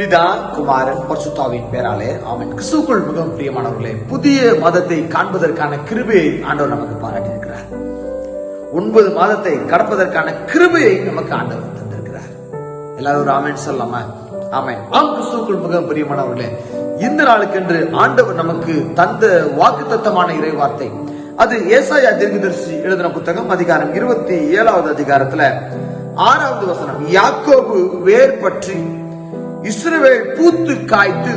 பிதா குமாரன் பர்சுத்தாவின் பேராலே அவன் கிறிஸ்துக்குள் மிகவும் பிரியமானவர்களே புதிய மதத்தை காண்பதற்கான கிருபையை ஆண்டவர் நமக்கு பாராட்டியிருக்கிறார். ஒன்பது மாதத்தை கடப்பதற்கான கிருபையை நமக்கு ஆண்டவர் தந்திருக்கிறார். எல்லாரும் ஒரு ஆமென் சொல்லாமா? ஆமேன். ஆம் கிறிஸ்துக்குள் மிகவும் பிரியமானவர்களே இந்த நாளுக்கென்று ஆண்டவர் நமக்கு தந்த வாக்கு தத்தமான இறை வார்த்தை அது ஏசாயா தீர்க்கதரிசி எழுதின புத்தகம் அதிகாரம் இருபத்தி ஏழாவது அதிகாரத்துல ஆறாவது வசனம் யாக்கோபு வேர் பற்றி இஸ்ரவேல் பூத்து காய்த்து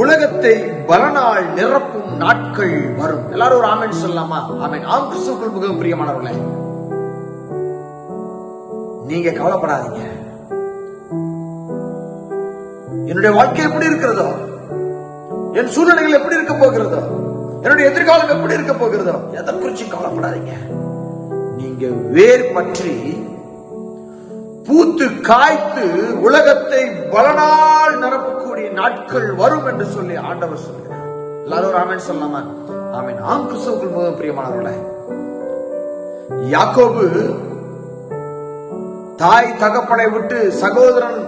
உலகத்தை பலனால் நிரப்பும் நாட்கள் வரும். எல்லாரும் ஒரு ஆமன் சொல்லலாமா? ஆமன். ஆம் கிறிஸ்துக்குள் மிகவும் பிரியமானவர்களே நீங்க கவலைப்படாதீங்க. என்னுடைய வாழ்க்கை எப்படி இருக்கிறதோ என் சூழ்நிலைகள் எப்படி இருக்க போகிறதோ என்னுடைய எதிர்காலம் எப்படி இருக்க போகிறதோ எதை குறிச்சு கவலைப்படாதீங்க. நீங்க வேர் பற்றி பூத்து காய்த்து உலகத்தை பலனால் நிரப்பக்கூடிய நாட்கள் வரும் என்று சொல்லி ஆண்டவர் சொல்கிறார். எல்லாரும் ஒரு ஆமென் சொல்லலாமா ஆம் கிறிஸ்துவுக்குள் மிகவும் பிரியமானவர்களே யாக்கோபு தாய் தகப்பனை விட்டு சகோதரன்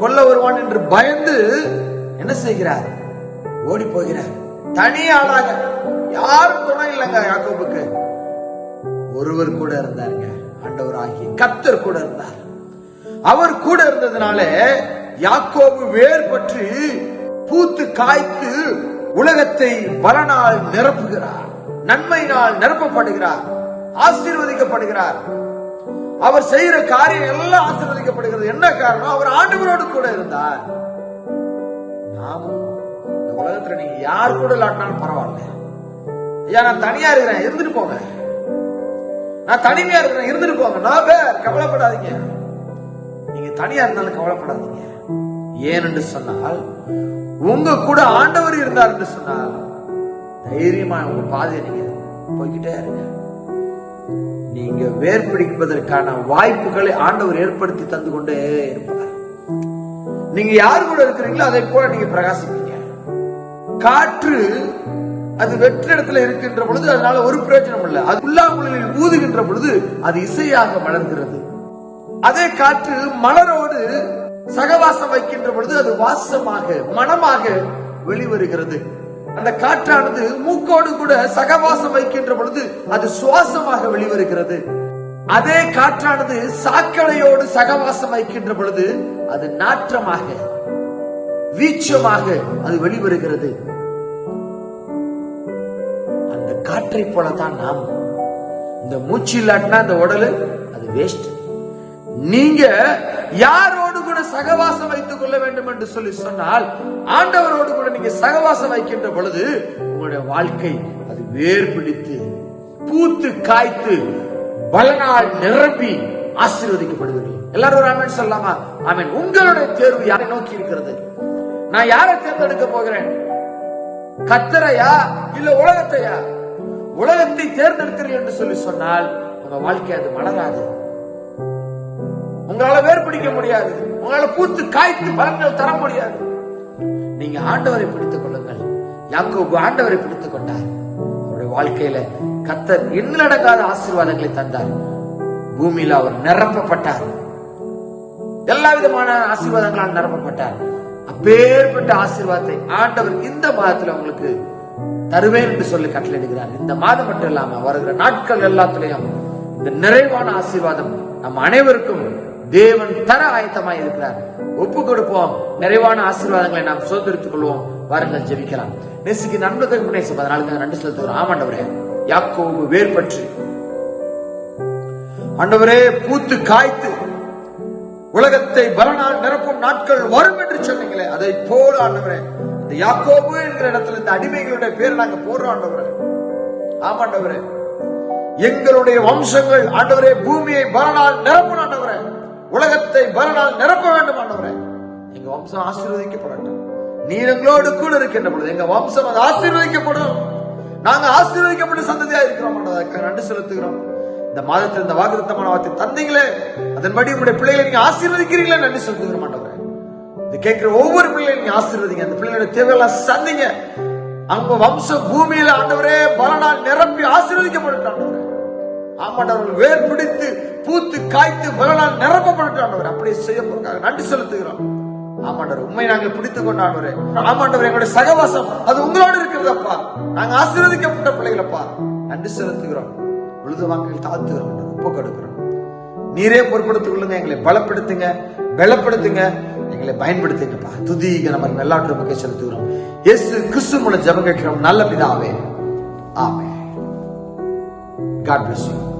கொல்ல வருவான் என்று பயந்து என்ன செய்கிறார்? ஓடி போகிறார். தனி ஆளாக யாரும் துணை இல்லைங்க யாக்கோபுக்கு. ஒருவர் கூட இருந்தாருங்க. ஆண்டவர் ஆகிய கத்தர் கூட இருந்தார். அவர் கூட இருந்ததுனால யாக்கோபு வேர் பற்றி பூத்து காய்த்து உலகத்தை பலனால் நிரப்புகிறார் நன்மையினால் நிரப்பப்படுகிறார் ஆசீர்வதிக்கப்படுகிறார். அவர் செய்யற காரியம் எல்லாம் ஆசீர்வதிக்கப்படுகிறது. என்ன காரணம்? அவர் ஆண்டவரோடு கூட இருந்தார். நாமும் இந்த உலகத்துல நீங்க யார் கூட விளாட்டினாலும் பரவாயில்ல. ஐயா நான் தனியா இருக்கிறேன். இருந்துட்டு போங்க. நான் தனிமையா இருக்கிறேன். இருந்துட்டு போங்க. நான் பேர் கவலைப்படாதீங்க. நீங்க தனியா இருந்தாலும் கவலைப்படாதீங்க. ஏன் என்று சொன்னால் உங்க கூட ஆண்டவர் இருந்தார் என்று சொன்னால் தைரியமா உங்க பாதையை நீங்க போய்கிட்டே இருங்க. நீங்க வேர் பிடிப்பதற்கான வாய்ப்புகளை ஆண்டவர் ஏற்படுத்தி தந்து கொண்டே இருப்பார். நீங்க யார் கூட இருக்கிறீங்களோ அதை போல நீங்க பிரகாசிப்பீங்க. காற்று அது வெற்றிடத்துல இருக்கின்ற பொழுது அதனால ஒரு பிரயோஜனம் இல்லை. அது புல்லாங்குழலில் ஊதுகின்ற பொழுது அது இசையாக வளர்கிறது. அதே காற்று மலரோடு சகவாசம் வைக்கின்ற பொழுது அது வாசமாக மனமாக வெளிவருகிறது. அந்த காற்றானது மூக்கோடு கூட சகவாசம் வைக்கின்ற பொழுது அது சுவாசமாக வெளிவருகிறது. அதே காற்றானது சாக்கடையோடு சகவாசம் வைக்கின்ற பொழுது அது நாற்றமாக வீச்சமாக அது வெளிவருகிறது. அந்த காற்றை போலதான் நாம். இந்த மூச்சு இல்லாட்டினா அந்த உடலு அது வேஸ்ட் நீங்க யாரோடு கூட சகவாசம் வைத்துக் கொள்ள வேண்டும் என்று சொல்லி சொன்னால் ஆண்டவரோடு கூட நீங்க சகவாசம் வைக்கின்ற பொழுது உங்களுடைய வாழ்க்கை அது வேர் பிடித்து பூத்து காய்த்து பலனால் நிரம்பி ஆசீர்வதிக்கப்படுவீர்கள் எல்லாரும் ஒரு ஆமென் சொல்லலாமா? ஆமென். உங்களுடைய தேர்வு யாரை நோக்கி இருக்கிறது? நான் யாரை தேர்ந்தெடுக்க போகிறேன்? கத்தரையா இல்ல உலகத்தையா? உலகத்தை தேர்ந்தெடுக்கிறீர்கள் என்று சொல்லி சொன்னால் உங்க வாழ்க்கை அது மலராது. உங்களால வேர் பிடிக்க முடியாது. உங்களால பூத்து காய்த்து பலன்கள் தர முடியாது. நீங்க ஆண்டவரை பிடித்துக் கொள்ளுங்கள். யாக்கோபு ஆண்டவரை பிடித்துக் கொண்டார். அவருடைய வாழ்க்கையில கத்தர் எண்ணிலடங்காத ஆசீர்வாதங்களை தந்தார். பூமியில அவர் நிரப்பப்பட்டார். எல்லா விதமான ஆசீர்வாதங்களால் நிரப்பப்பட்டார். அப்பேற்பட்ட ஆசீர்வாதத்தை ஆண்டவர் இந்த மாதத்துல உங்களுக்கு தருவேன் என்று சொல்லி கட்டளையிடுகிறார். இந்த மாதம் மட்டும் இல்லாம வருகிற நாட்கள் எல்லாத்துலயும் இந்த நிறைவான ஆசீர்வாதம் நம் அனைவருக்கும் தேவன் தர ஆயத்தமாய் இருக்கிறார். ஒப்பு கொடுப்போம் நிறைவான ஆசீர்வாதங்களை நாம் சுதந்திரித்துக் கொள்வோம். வாருங்கள் ஜெபிக்கலாம். நெசுக்கு நண்பர்கள் முன்னேசம் அதனால நன்றி செலுத்துகிறோம். ஆமாண்டவரே யாக்கோவு வேர் பற்றி ஆண்டவரே பூத்து காய்த்து உலகத்தை பலனால் நிரப்பும் நாட்கள் வரும் என்று சொன்னீங்களே அதை போல ஆண்டவரே. இந்த யாக்கோபு என்ற இடத்துல இந்த அடிமைகளுடைய பேர் நாங்க போடுறோம் ஆண்டவரே. ஆமாண்டவரே எங்களுடைய வம்சங்கள் ஆண்டவரே பூமியை பலனால் நிரப்பும் ஆண்டவரே. உலகத்தை பலனால் நிரப்ப வேண்டும் ஆண்டவரே. எங்க வம்சம் ஆசீர்வதிக்கப்படட்டும். நீர் எங்களோடு கூட இருக்கின்ற பொழுது எங்க வம்சம் அது ஆசீர்வதிக்கப்படும். நாங்க ஆசீர்வதிக்கப்பட்ட சந்ததியா இருக்கிறோம் ஆண்டவரே. நன்றி செலுத்துகிறோம். இந்த மாதத்தில் இந்த வாக்குத்தமான வார்த்தை தந்தீங்களே. அதன்படி உங்களுடைய பிள்ளைகளை நீங்க ஆசீர்வதிக்கிறீங்களே நன்றி செலுத்துகிறோம் ஆண்டவரே. இது கேட்கிற ஒவ்வொரு பிள்ளையும் நீங்க ஆசீர்வதிங்க. அந்த பிள்ளைகளோட தேவையெல்லாம் சந்திங்க. அவங்க வம்ச பூமியில ஆண்டவரே பலனால் நிரப்பி ஆசீர்வதிக்கப்பட்டு ஆண்டவரே. ஆமாண்டவர்கள் வேர் பிடித்து பூத்து காய்த்து பலனால் நிரப்பப்பட்டு ஆண்டவர் அப்படியே செய்ய போறாங்க நன்றி செலுத்துகிறோம். ஆமாண்டவர் உண்மை நாங்கள் பிடித்துக் கொண்டாடுவரே ஆமாண்டவர் எங்களுடைய சகவாசம் அது உங்களோடு இருக்கிறதப்பா. நாங்க ஆசீர்வதிக்கப்பட்ட பிள்ளைகளப்பா. நன்றி செலுத்துகிறோம். உழுது வாங்கல் தாழ்த்துகிறோம் ஒப்பு கொடுக்கிறோம். நீரே பொறுப்படுத்திக் கொள்ளுங்க எங்களை பலப்படுத்துங்க பலப்படுத்துங்க எங்களை பயன்படுத்துங்கப்பா. துதிக நம்ம எல்லாற்றும் மக்கள் செலுத்துகிறோம். இயேசு கிறிஸ்து மூலம் ஜபம் கேட்கிறோம். நல்ல பிதாவே. ஆமே காட் bless you.